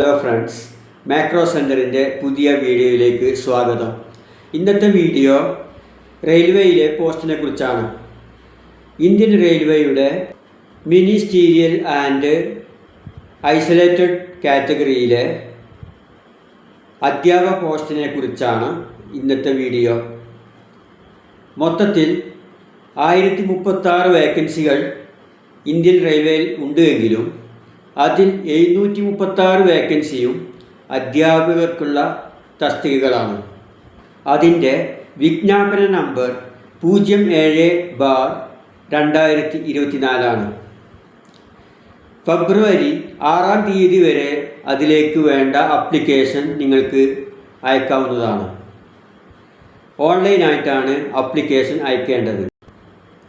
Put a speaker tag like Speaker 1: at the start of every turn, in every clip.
Speaker 1: Hello friends macro സെന്ററിന്റെ പുതിയ വീഡിയോയിലേക്ക് സ്വാഗതം. ഇന്നത്തെ വീഡിയോ റെയിൽവേയിലെ പോസ്റ്റിനെ കുറിച്ചാണ്. ഇന്ത്യൻ റെയിൽവേയുടെ മിനിസ്റ്റീരിയൽ ആൻഡ് ഐസൊലേറ്റഡ് കാറ്റഗറിയിലെ അധ്യാപക പോസ്റ്റിനെ കുറിച്ചാണ് ഇന്നത്തെ വീഡിയോ. മൊത്തത്തിൽ ആയിരത്തി മുപ്പത്താറ് വേക്കൻസികൾ ഇന്ത്യൻ റെയിൽവേയിൽ ഉണ്ട് എങ്കിലും അതിൽ എഴുന്നൂറ്റി മുപ്പത്താറ് വേക്കൻസിയും അധ്യാപകർക്കുള്ള തസ്തികകളാണ്. അതിന്റെ വിജ്ഞാപന നമ്പർ പൂജ്യം ഏഴ് ബാർ രണ്ടായിരത്തി ഇരുപത്തിനാലാണ് ഫെബ്രുവരി ആറാം തീയതി വരെ അതിലേക്ക് വേണ്ട അപ്ലിക്കേഷൻ നിങ്ങൾക്ക് അയക്കാവുന്നതാണ്. ഓൺലൈനായിട്ടാണ് അപ്ലിക്കേഷൻ അയക്കേണ്ടത്.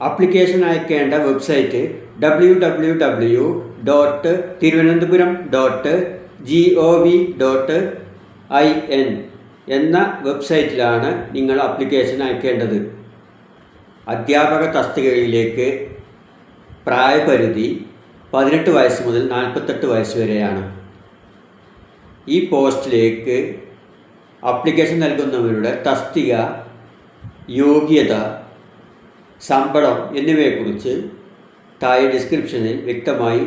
Speaker 1: അപ്ലിക്കേഷൻ അയക്കേണ്ട website W W W dot Thiruvananthapuram dot G O V dot I N എന്ന വെബ്സൈറ്റിലാണ് നിങ്ങൾ അപ്ലിക്കേഷൻ അയക്കേണ്ടത്. അധ്യാപക തസ്തികയിലേക്ക് പ്രായപരിധി പതിനെട്ട് വയസ്സ് മുതൽ നാൽപ്പത്തെട്ട് വയസ്സ് വരെയാണ്. ഈ പോസ്റ്റിലേക്ക് അപ്ലിക്കേഷൻ നൽകുന്നവരുടെ തസ്തിക യോഗ്യത ശമ്പളം എന്നിവയെക്കുറിച്ച് താഴെ ഡിസ്ക്രിപ്ഷനിൽ വ്യക്തമായി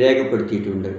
Speaker 1: രേഖപ്പെടുത്തിയിട്ടുണ്ട്.